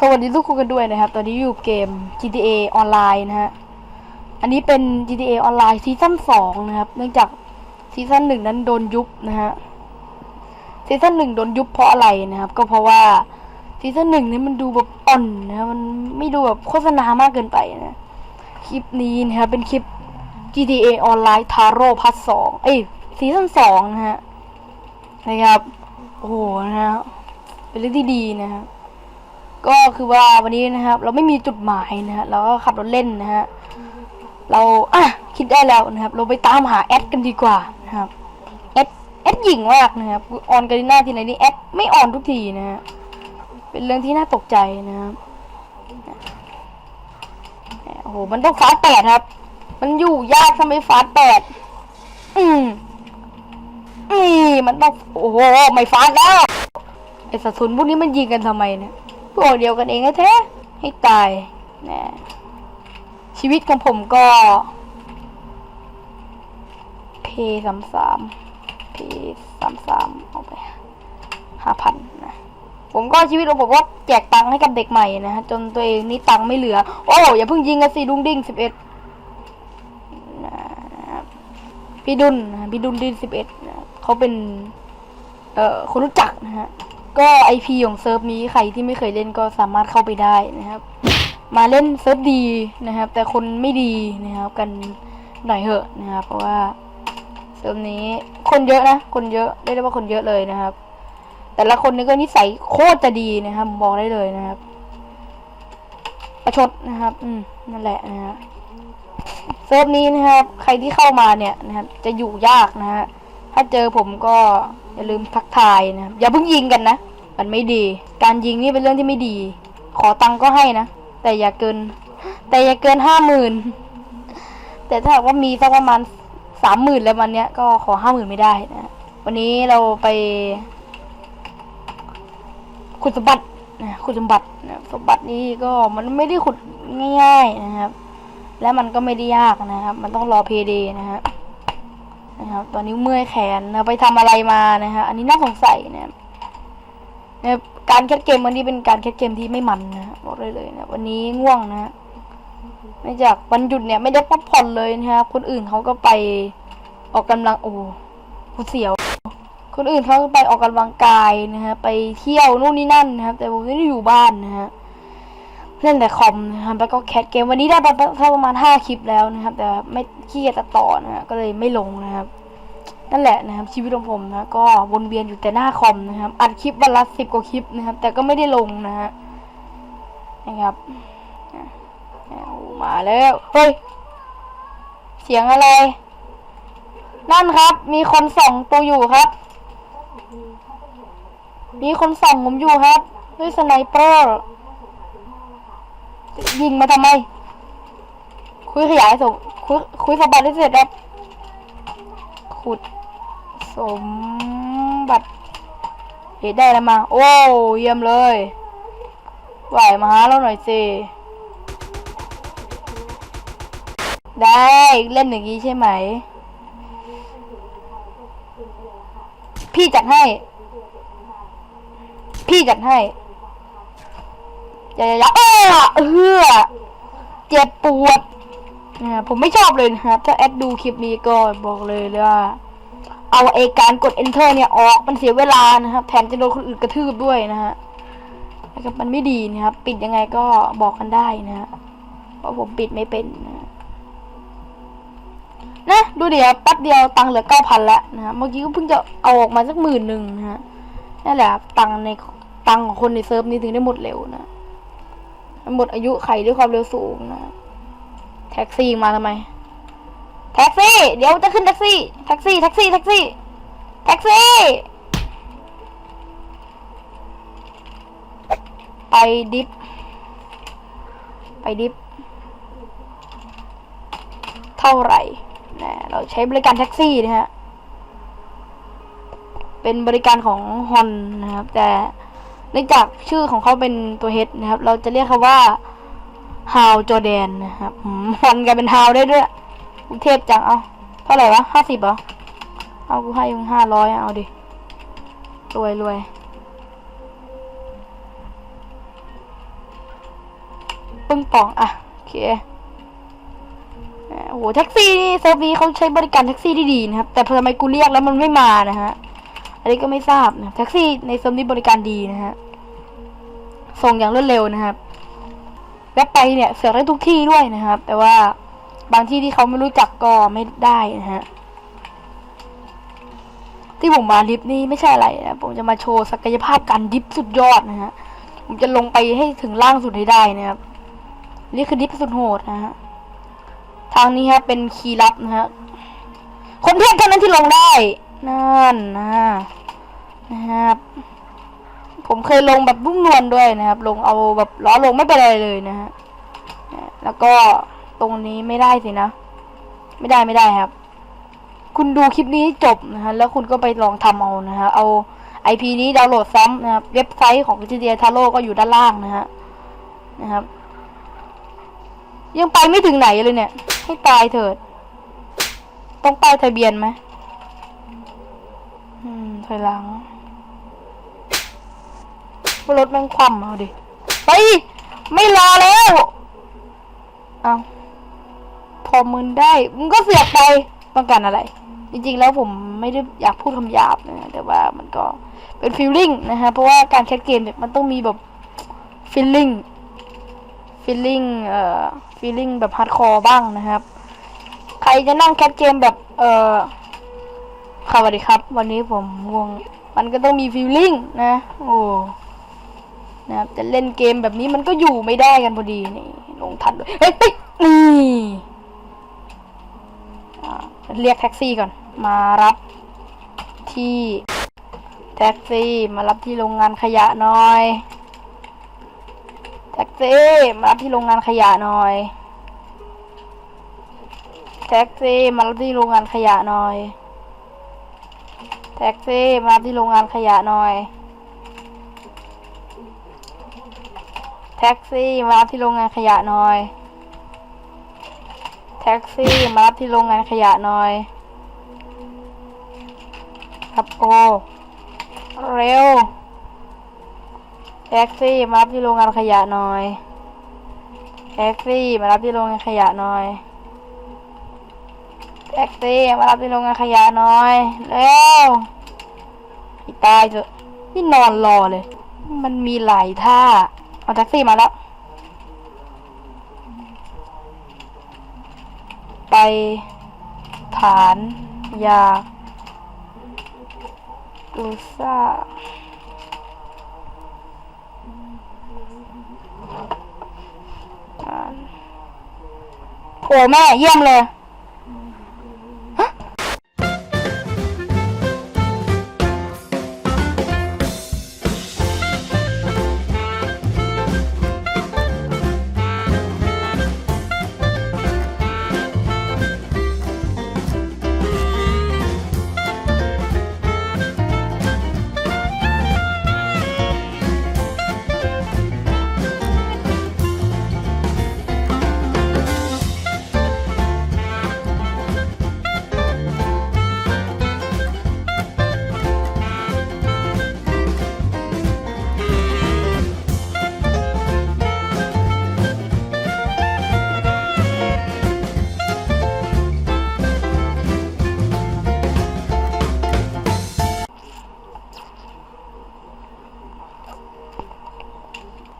สวัสดีทุกคนกันด้วยนะครับ ตอนนี้อยู่เกม GTA ออนไลน์นะฮะ อันนี้เป็น GTA ออนไลน์ซีซั่นสองนะครับ เนื่องจากซีซั่นหนึ่งนั้นโดนยุบนะฮะ ซีซั่นหนึ่งโดนยุบเพราะอะไรนะครับ ก็เพราะว่าซีซั่นหนึ่งนี่มันดูแบบอ่อนนะมันไม่ดูแบบโฆษณามากเกินไปนะ คลิปนี้นะครับเป็นคลิป GTA ออนไลน์ทาโร่พัทสองเอ้ยซีซั่นสองนะฮะ นะครับ โอ้โหนะฮะ เป็นเรื่องที่ดีนะฮะ ก็คือว่าวันนี้นะครับ เราไม่มีจุดหมายนะฮะเราก็ขับรถเล่นนะฮะเราอะคิดได้แล้วนะครับ เราไปตามหาแอดกันดีกว่านะครับแอดแอดหญิงมากนะครับออนกันหน้าทีไหนนี่แอดไม่ออนทุกทีนะฮะเป็นเรื่องที่น่าตกใจนะครับโอ้โหมันต้องฟาสแปดครับ มันอยู่ยากทำไมฟาสแปดอืมนี่มันต้องโอ้โหไม่ฟาสแล้วไอสัตว์ทุนพวกนี้มันยิงกันทำไมเนี่ย พวกเดียวกันเองแท้ๆให้ตายนะชีวิตของผมก็เพสามสามเพสามสามเอาไปห้าพันนะ ผมก็ชีวิตของผมก็แจกตังค์ให้กับเด็กใหม่นะฮะจนตัวเองนี่ตังค์ไม่เหลือ โอ้อย่าเพิ่งยิงกันสิดุงดิ้งสิบเอ็ดพี่ดุนพี่ดุนดิ้งสิบเอ็ดเขาเป็น เอ่อคนรู้จักนะฮะ ก็ไอพีของเซิร์ฟนี้ใครที่ไม่เคยเล่นก็สามารถเข้าไปได้นะครับ มาเล่นเซิร์ฟดีนะครับ แต่คนไม่ดีนะครับ กันหน่อยเหอะนะครับ เพราะว่าเซิร์ฟนี้คนเยอะนะ คนเยอะเรียกได้ว่าคนเยอะเลยนะครับ แต่ละคนนี่ก็นิสัยโคตรจะดีนะครับบอกได้เลยนะครับ ประชดนะครับ อืมนั่นแหละนะฮะเซิร์ฟนี้นะครับ ใครที่เข้ามาเนี่ยนะครับ จะอยู่ยากนะฮะ ถ้าเจอผมก็อย่าลืมทักทายนะอย่าเพิ่งยิงกันนะ มันไม่ดี การยิงนี่เป็นเรื่องที่ไม่ดี ขอตังก็ให้นะ แต่อย่าเกิน แต่อย่าเกินห้าหมื่นแต่ถ้าว่ามีสักประมาณสามหมื่นแล้ววันเนี้ยก็ขอห้าหมื่นไม่ได้นะ วันนี้เราไปขุดสมบัตินะขุดสมบัตินะสมบัตินี้ก็มันไม่ได้ขุดง่ายๆนะครับ และมันก็ไม่ได้ยากนะครับ มันต้องรอเพย์เดนะครับ ตอนนี้เมื่อยแขนนะไปทำอะไรมานะฮะ อันนี้น่าสงสัยนะนะการแคสเกมวันนี้เป็นการแคสเกมที่ไม่มันนะบอกเลยเลยนะวันนี้ง่วงนะฮะเนื่องจากวันหยุดเนี่ยไม่ได้พักผ่อนเลยนะครับคนอื่นเขาก็ไปออกกำลังโอ้กูเสียว คนอื่นเขาก็ไปออกกำลังกายนะฮะไปเที่ยวนู่นนี่นั่นนะครับแต่ผมไม่ได้อยู่บ้านนะฮะเล่นแต่คอมนะครับแล้วก็แคสเกมวันนี้ได้ประมาณประมาณห้าคลิปแล้วนะครับ แต่ไม่ขี้เกียจตัดต่อนะฮะก็เลยไม่ลงนะครับ นั่นแหละนะครับชีวิตของผมนะก็วนเวียนอยู่แต่หน้าคอมนะครับ อัดคลิปวันละสิบกว่าคลิปนะครับ แต่ก็ไม่ได้ลงนะฮะนะครับมาแล้วเฮ้ยเสียงอะไร นั่นครับ มีคนส่องตัวอยู่ครับ มีคนส่องผมอยู่ครับ ด้วยสไนเปอร์ยิงมาทำไม คุยขยายสมคุยคุยสบัติได้เสร็จครับขุด สมบัติเห็นได้แล้วมา โอ้เยี่ยมเลยไหวมาหาเราหน่อยสิได้เล่นอย่างนี้ใช่ไหม พี่จัดให้ พี่จัดให้อย่าอย่าเออเฮือเจ็บปวดนะผมไม่ชอบเลยนะครับ ถ้าแอดดูคลิปนี้ก็บอกเลยเลยว่า เอาไอการกด enter เนี่ยออกมันเสียเวลานะครับแถมจะโดนคนอื่นกระทืบด้วยนะฮะนะครับมันไม่ดีนะครับ ปิดยังไงก็บอกกันได้นะฮะเพราะผมปิดไม่เป็นนะนะดูเดี๋ยวแป๊บเดียวตังค์เหลือเก้าพันแล้วนะฮะเมื่อกี้ก็เพิ่งจะเอาออกมาสักหมื่นหนึ่งนะฮะนั่นแหละตังค์ในตังค์ของคนในเซิร์ฟนี้ถึงได้หมดเร็วนะหมดอายุไขด้วยความเร็วสูงนะแท็กซี่มาทำไม แท็กซี่ เดี๋ยวจะขึ้นแท็กซี่ แท็กซี่ แท็กซี่ แท็กซี่ แท็กซี่ ไปดิฟ ไปดิฟ เท่าไหร่นะเราใช้บริการแท็กซี่นะฮะ เป็นบริการของฮอนนะครับ แต่เนื่องจากชื่อของเขาเป็นตัวเฮดนะครับ เราจะเรียกเขาว่าฮาวจอแดนนะครับฮอนกันเป็นฮาวได้ด้วย กรุงเทพจังเอาเท่าไหร่วะห้าสิบเหรอเอากูให้มึงห้าร้อยเอาดิรวยรวยพึ่งป่องอะโอเคโอ้โหแท็กซี่นี่เซิร์ฟนี้เขาใช้บริการแท็กซี่ที่ดีนะครับ แต่ทำไมกูเรียกแล้วมันไม่มานะฮะอันนี้ก็ไม่ทราบนะแท็กซี่ในเซิร์ฟนี้บริการดีนะฮะส่งอย่างรวดเร็วนะครับแวะไปเนี่ยเสือกได้ทุกที่ด้วยนะครับ แต่ว่า บางที่ที่เขาไม่รู้จักก็ไม่ได้นะฮะ ที่ผมมาลิฟต์นี่ไม่ใช่อะไรนะผมจะมาโชว์ศักยภาพการดิฟสุดยอดนะฮะ ผมจะลงไปให้ถึงล่างสุดให้ได้นะครับ นี่คือดิฟสุดโหดนะฮะ ทางนี้ครับเป็นคีย์ลับนะฮะ คนเพียงเท่านั้นที่ลงได้ นั่นนะนะครับผมเคยลงแบบรุ่มนวลด้วยนะครับ ลงเอาแบบล้อลงไม่เป็นไรเลยนะฮะ แล้วก็ รงนี้ไม่ได้สินะ ไม่ได้ไม่ได้ครับ คุณดูคลิปนี้จบนะฮะแล้วคุณก็ไปลองทำเอานะฮะเอา IP นี้ดาวน์โหลดซ้ำนะครับเว็บไซต์ของ GTA t a r o ก็อยู่ด้านล่างนะฮะนะครับ ยังไปไม่ถึงไหนเลยเนี่ย ให้ตายเถิด ต้องป้ายทะเบียนไหมอืมถอยหลังรถแม่งคว่ำเอาดิ ไป ไม่รอแล้ว เอา อมึนได้ มึงก็เสียบไปต้องการอะไร จริงๆแล้วผมไม่ได้อยากพูดคำหยาบนะแต่ว่ามันก็เป็นฟีลลิ่งนะฮะเพราะว่าการแคสเกมเนี่ยมันต้องมีแบบฟีลลิ่งฟีลลิ่งเอ่อฟีลลิ่งแบบฮาร์ดคอร์บ้างนะครับ ใครจะนั่งแคสเกมแบบเอ่อค่ะสวัสดีครับ วันนี้ผมง่วงมันก็ต้องมีฟีลลิ่งนะ โอ้นะครับจะเล่นเกมแบบนี้มันก็อยู่ไม่ได้กันพอดีนี่ลงทันด้วยเฮ้ยนี่ เรียกแท็กซี่ก่อน มารับที่แท็กซี่ มารับที่โรงงานขยะหน่อย แท็กซี่ มารับที่โรงงานขยะหน่อย แท็กซี่ มารับที่โรงงานขยะหน่อย แท็กซี่ มารับที่โรงงานขยะหน่อย แท็กซี่ มารับที่โรงงานขยะหน่อย แท็กซี่มารับที่โรงงานขยะหน่อย ครับโอ เร็ว แท็กซี่มารับที่โรงงานขยะหน่อย แท็กซี่มารับที่โรงงานขยะหน่อย แท็กซี่มารับที่โรงงานขยะหน่อย เร็วตายเถอะนี่นอนรอเลย มันมีหลายท่า เอาแท็กซี่มาแล้ว ไปฐานยาดูซ่าโอ้แม่เยี่ยมเลย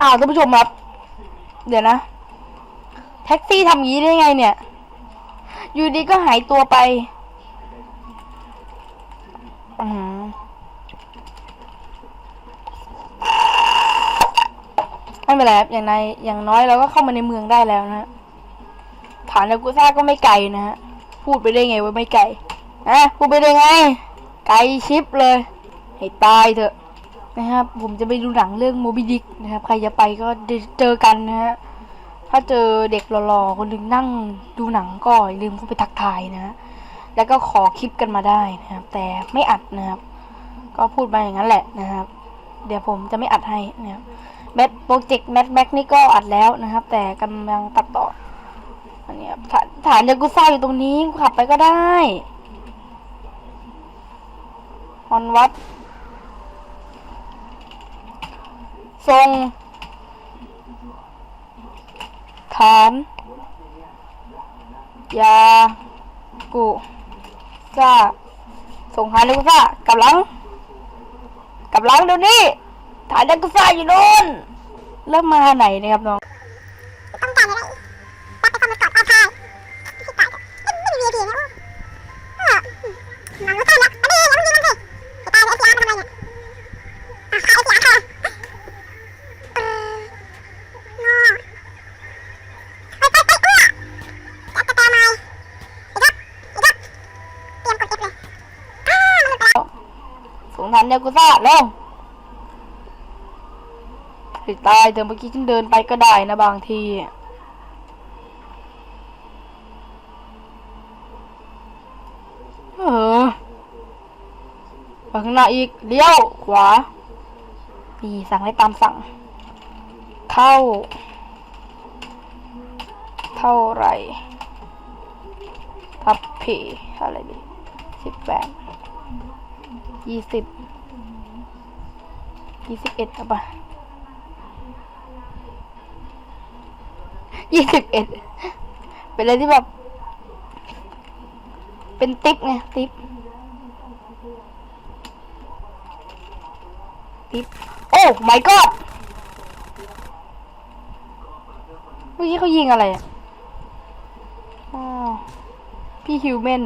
อ้าวท่านผู้ชมครับ เดี๋ยวนะ แท็กซี่ทำงี้ได้ไงเนี่ย อยู่ดีก็หายตัวไปอืมไม่เป็นไรครับอย่างในอย่างน้อยเราก็เข้ามาในเมืองได้แล้วนะฐานยากุซ่าก็ไม่ไกลนะฮะพูดไปได้ไงว่าไม่ไกลอะพูดไปได้ไง ไกลชิปเลย ให้ตายเถอะ นะครับ ผมจะไปดูหนังเรื่องโมบิดิกนะครับ ใครจะไปก็เจอกันนะฮะ ถ้าเจอเด็กหล่อๆคนหนึ่งนั่งดูหนังก็อย่าลืมเข้าไปทักทายนะ แล้วก็ขอคลิปกันมาได้นะครับ แต่ไม่อัดนะครับ ก็พูดมาอย่างนั้นแหละนะครับ เดี๋ยวผมจะไม่อัดให้นะครับแมทโปรเจกต์แมทแบ็กนี่ก็อัดแล้วนะครับ แต่กำลังตัดต่อ อันนี้ฐานฐานยากุซ่าอยู่ตรงนี้ขับไปก็ได้ฮอนวัด ทรงฐานยากุซ่าส่งหาลูกซ่ากลับหลังกลับหลังเดี๋ยวนี้ฐานยากุซ่าอยู่โน่นแล้วมาไหนนะครับน้องานยากุซ่าเร็วให้ตายเดี๋ยวเมื่อกี้ฉันเดินไปก็ได้นะบางทีเออไปข้างหน้าอีกเลี้ยวขวานี่สั่งให้ตามสั่ง เข้า เท่าไหร่ทับเพอะไรดีสิบแปดยี่สิบ ยี่สิบเอ็ดครับปะยี่สิบเอ็ดเป็นอะไรที่แบบ เป็นติ๊บไงติ๊บติ๊บโอ้ my god เมื่อกี้เขายิงอะไรอะอ๋อพี่ฮิวแมน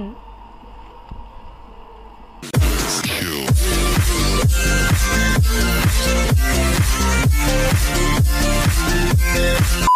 Yeah.